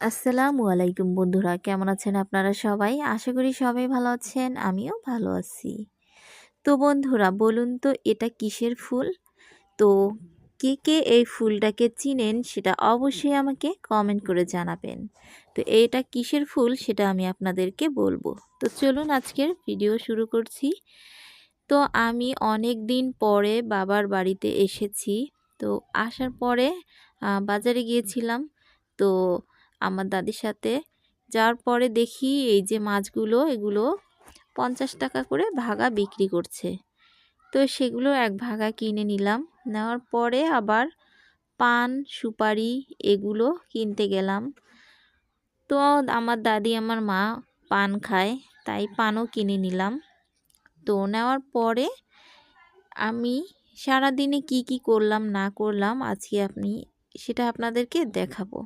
আসসালামু আলাইকুম বন্ধুরা, কেমন আছেন আপনারা সবাই? আশা করি সবাই ভালো আছেন, আমিও ভালো আছি। তো বন্ধুরা, বলুন তো এটা কিসের ফুল? তো কে কে এই ফুলটাকে চিনেন সেটা অবশ্যই আমাকে কমেন্ট করে জানাবেন। তো এটা কিসের ফুল সেটা আমি আপনাদেরকে বলব। তো চলুন আজকের ভিডিও শুরু করছি। তো আমি অনেক দিন পরে বাবার বাড়িতে এসেছি। তো আসার পরে বাজারে গিয়েছিলাম। তো আমার দাদির সাথে। যাওয়ার পরে দেখি এই যে মাছগুলো, এগুলো পঞ্চাশ টাকা করে ভাগা বিক্রি করছে। তো সেগুলো এক ভাগা কিনে নিলাম। নেওয়ার পরে আবার পান, সুপারি এগুলো কিনতে গেলাম। তো আমার দাদি আমার মা পান খায়, তাই পানও কিনে নিলাম। তো নেওয়ার পরে আমি সারাদিনে কি কি করলাম, না করলাম, আজকে আপনি, সেটা আপনাদেরকে দেখাবো।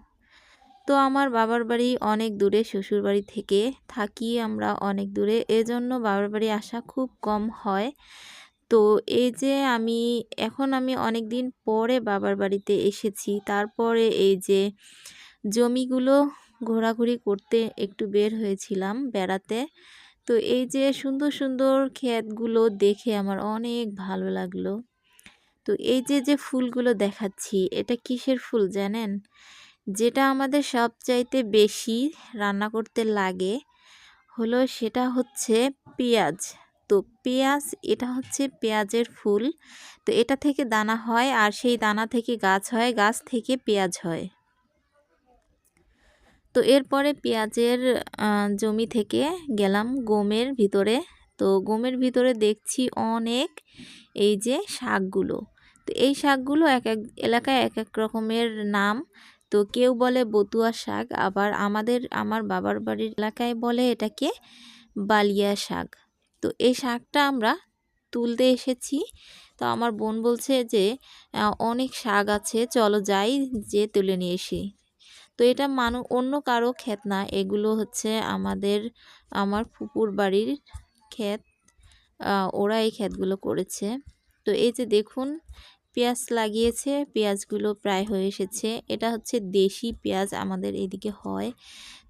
তো আমার বাবার বাড়ি অনেক দূরে, শ্বশুর বাড়ি থেকে থাকি আমরা অনেক দূরে। এজন্য বাবার বাড়ি আসা খুব কম হয়। তো এই যে আমি, এখন আমি অনেক দিন পরে বাবার বাড়িতে এসেছি। তারপরে এই যে জমিগুলো ঘোরাঘুরি করতে একটু বের হয়েছিলাম বেড়াতে। তো এই যে সুন্দর সুন্দর ক্ষেতগুলো দেখে আমার অনেক ভালো লাগল। তো এই যে যে ফুলগুলো দেখাচ্ছি, এটা কিসের ফুল জানেন? যেটা আমাদের সবচাইতে বেশি রান্না করতে লাগে হলো সেটা হচ্ছে পেঁয়াজ। তো পেঁয়াজ, এটা হচ্ছে পেঁয়াজের ফুল। তো এটা থেকে দানা হয় আর সেই দানা থেকে গাছ হয়, গাছ থেকে পেঁয়াজ হয়। তো এরপরে পেঁয়াজের জমি থেকে গেলাম গমের ভিতরে। তো গমের ভিতরে দেখছি অনেক এই যে শাকগুলো। তো এই শাকগুলো এক এক এলাকায় এক এক রকমের নাম। তো কেউ বলে বতুয়া শাক, আবার আমাদের, আমার বাবার বাড়ির এলাকায় বলে এটাকে বালিয়া শাক। তো এই শাকটা আমরা তুলতে এসেছি। তো আমার বোন বলছে যে অনেক শাক আছে, চলো যাই যে তুলে নিয়ে এসি তো এটা মানু, অন্য কারও ক্ষেত না, এগুলো হচ্ছে আমাদের, আমার ফুপুর বাড়ির ক্ষেত ওরা এই ক্ষেতগুলো করেছে। তো এই যে দেখুন পেঁয়াজ লাগিয়েছে, পেঁয়াজগুলো প্রায় হয়ে এসেছে। এটা হচ্ছে দেশি পেঁয়াজ আমাদের এদিকে হয়।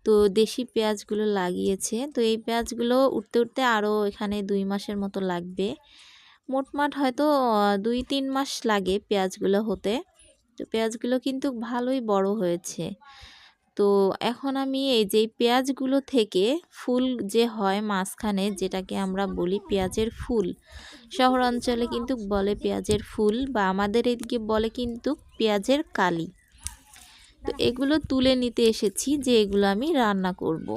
তো দেশি পেঁয়াজগুলো লাগিয়েছে। তো এই পেঁয়াজগুলো উঠতে উঠতে আরও এখানে দুই মাসের মতো লাগবে। মোটমাট হয়তো দুই তিন মাস লাগে পেঁয়াজগুলো হতে। তো পেঁয়াজগুলো কিন্তু ভালোই বড় হয়েছে। তো এখন আমি এই যে পেঁয়াজগুলো থেকে ফুল যে হয় মাঝখানে যেটাকে আমরা বলি পেঁয়াজের ফুল, শহর অঞ্চলে কিন্তু বলে পেঁয়াজের ফুল বা আমাদের এদিকে বলে কিন্তু পেঁয়াজের কালি তো এগুলো তুলে নিতে এসেছি যে এগুলো আমি রান্না করব।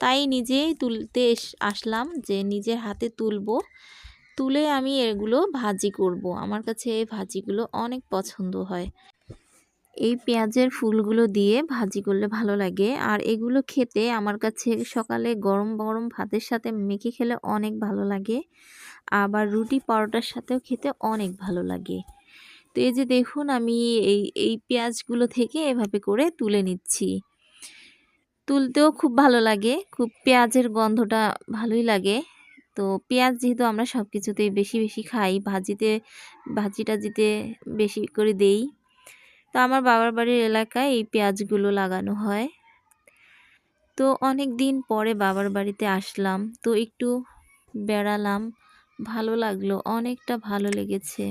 তাই নিজেই তুলতে আসলাম যে নিজের হাতে তুলব তুলে আমি এগুলো ভাজি করব। আমার কাছে এই ভাজিগুলো অনেক পছন্দ হয় এই পেঁয়াজের ফুলগুলো দিয়ে ভাজি করলে ভালো লাগে। আর এগুলো খেতে আমার কাছে সকালে গরম গরম ভাতের সাথে মেখে খেলে অনেক ভালো লাগে। আবার রুটি পরোটার সাথেও খেতে অনেক ভালো লাগে। তো এই যে দেখুন, আমি এই এই পেঁয়াজগুলো থেকে এভাবে করে তুলে নিচ্ছি। তুলতেও খুব ভালো লাগে, খুব পেঁয়াজের গন্ধটা ভালোই লাগে। তো পেঁয়াজ যেহেতু আমরা সব কিছুতেই বেশি বেশি খাই, ভাজিতে ভাজি টাজিতে বেশি করে দেই। তো আমার বাবার বাড়ির এলাকায় এই পেঁয়াজগুলো লাগানো হয়। তো অনেক দিন পরে বাবার বাড়িতে আসলাম। তো একটু বেড়ালাম, ভালো লাগল, অনেকটা ভালো লেগেছে।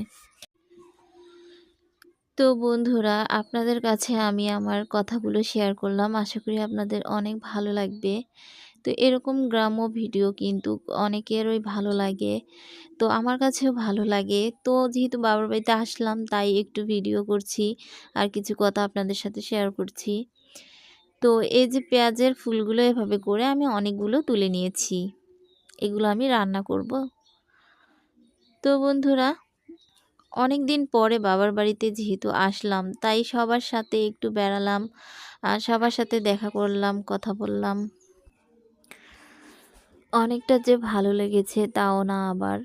তো বন্ধুরা, আপনাদের কাছে আমি আমার কথাগুলো শেয়ার করলাম। আশা করি আপনাদের অনেক ভালো লাগবে। তো এরকম গ্রাম্য ভিডিও কিন্তু অনেকেরই ভালো লাগে। তো আমার কাছেও ভালো লাগে। তো যেহেতু বাবার বাড়িতে আসলাম, তাই একটু ভিডিও করছি আর কিছু কথা আপনাদের সাথে শেয়ার করছি। তো এই যে পেঁয়াজের ফুলগুলো এভাবে করে আমি অনেকগুলো তুলে নিয়েছি। এগুলো আমি রান্না করব। তো বন্ধুরা অনেক দিন পরে বাবার বাড়িতে যেহেতু আসলাম, তাই সবার সাথে একটু বেড়ালাম, আর সবার সাথে দেখা করলাম, কথা বললাম। অনেকটা যে ভালো লেগেছে তাও না আবার।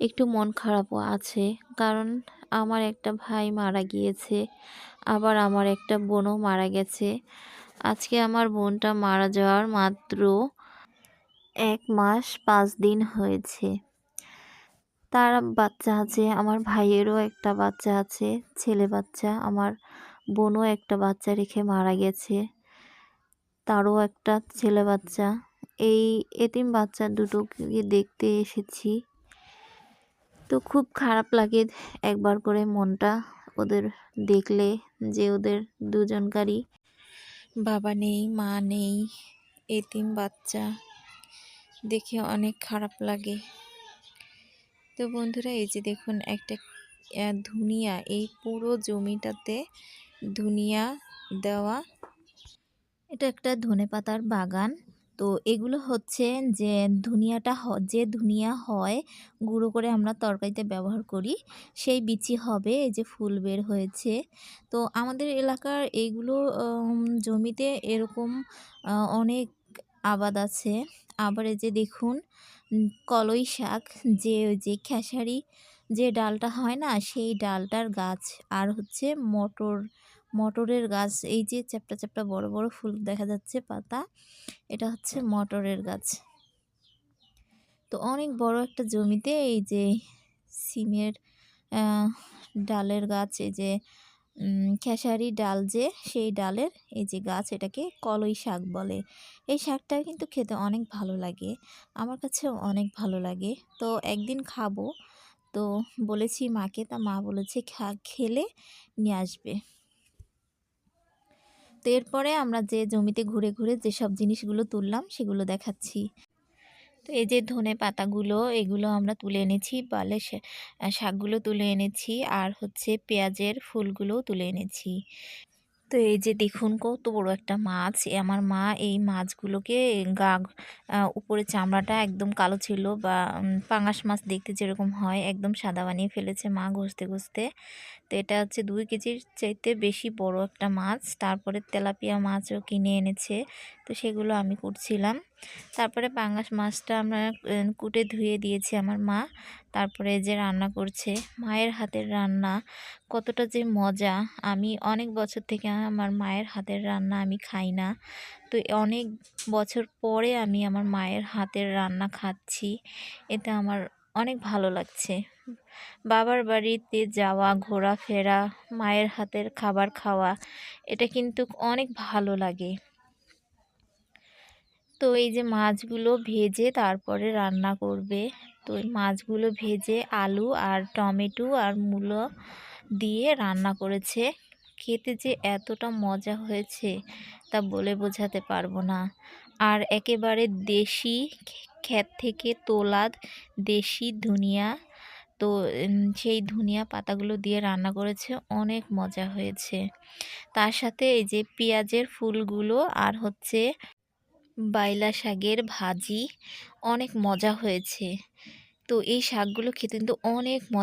একটু মন খারাপও আছে, কারণ আমার একটা ভাই মারা গিয়েছে, আবার আমার একটা বোনও মারা গেছে। আজকে আমার বোনটা মারা যাওয়ার মাত্র এক মাস পাঁচ দিন হয়েছে। তার বাচ্চা আছে, আমার ভাইয়েরও একটা বাচ্চা আছে, ছেলে বাচ্চা, আমার বোনও একটা বাচ্চা রেখে মারা গেছে, তারও একটা ছেলে বাচ্চা। এই এতিম বাচ্চা দুটোকে দেখতে এসেছি। তো খুব খারাপ লাগে একবার করে মনটা ওদের দেখলে যে ওদের দুজনকারই বাবা নেই, মা নেই, এতিম বাচ্চা দেখে অনেক খারাপ লাগে। তো বন্ধুরা, এই যে দেখুন একটা ধুনিয়া, এই পুরো জমিটাতে ধুনিয়া দেওয়া। এটা একটা ধনে পাতার বাগান। তো এগুলো হচ্ছে যে ধুনিয়াটা যে ধুনিয়া হয়, গুঁড়ো করে আমরা তরকারিতে ব্যবহার করি, সেই বিচি হবে, এই যে ফুল বের হয়েছে। তো আমাদের এলাকার এইগুলো জমিতে এরকম অনেক আবাদ আছে। আবার এই যে দেখুন কলই শাক, যে যে খেসারি, যে ডালটা হয় না, সেই ডালটার গাছ, আর হচ্ছে মটর মটরের গাছ, এই যে চ্যাপটা চ্যাপটা বড় বড় ফুল দেখা যাচ্ছে পাতা, এটা হচ্ছে মটরের গাছ। তো অনেক বড় একটা জমিতে এই যে সিমের ডালের গাছ, এই যে খেসারি ডাল যে, সেই ডালের এই যে গাছ এটাকে কলই শাক বলে। এই শাকটা কিন্তু খেতে অনেক ভালো লাগে, আমার কাছে অনেক ভালো লাগে। তো একদিন খাব, তো বলেছি মাকে, তা মা বলেছে খা, খেলে নিয়ে আসবে। তো এরপরে আমরা যে জমিতে ঘুরে ঘুরে যেসব জিনিসগুলো তুললাম সেগুলো দেখাচ্ছি। তো এই যে ধনে পাতাগুলো, এগুলো আমরা তুলে এনেছি বালে শাকগুলো তুলে এনেছি, আর হচ্ছে পেঁয়াজের ফুলগুলোও তুলে এনেছি। তো এই যে দেখুন কত বড় একটা মাছ। আমার মা এই মাছগুলোকে গা উপরে চামড়াটা একদম কালো ছিল বা পাঙাশ মাছ দেখতে যেরকম হয়, একদম সাদা বানিয়ে ফেলেছে মা ঘষতে ঘষতে। তো এটা হচ্ছে দুই কেজির চাইতে বেশি বড় একটা মাছ। তারপরে তেলাপিয়া মাছও কিনে এনেছে। তো সেগুলো আমি কুটছিলাম তারপরে পাঙ্গাস মাছটা আমরা কুটে ধুয়ে দিয়েছি আমার মা। তারপরে যে রান্না করছে, মায়ের হাতের রান্না, কতটা যে মজা। আমি অনেক বছর থেকে আমার মায়ের হাতের রান্না আমি খাই না। তো অনেক বছর পরে আমি আমার মায়ের হাতের রান্না খাচ্ছি। এতে আমার অনেক ভালো লাগছে। বাবার বাড়িতে যাওয়া, ঘোরাফেরা, মায়ের হাতের খাবার খাওয়া, এটা কিন্তু অনেক ভালো লাগে। তো এই যে মাছগুলো ভেজে তারপরে রান্না করবে। তো এই মাছগুলো ভেজে আলু আর টমেটো আর মূলো দিয়ে রান্না করেছে। খেতে যে এতটা মজা হয়েছে তা বলে বোঝাতে পারব না। আর একেবারে দেশি ক্ষেত থেকে তোলা দেশি ধনিয়া, তো সেই ধনিয়া পাতাগুলো দিয়ে রান্না করেছে। অনেক মজা হয়েছে। তার সাথে এই যে পেঁয়াজের ফুলগুলো আর হচ্ছে বাইলা শাকের ভাজি অনেক মজা হয়েছে। তো এই শাকগুলো খেতে কিন্তু অনেক মজা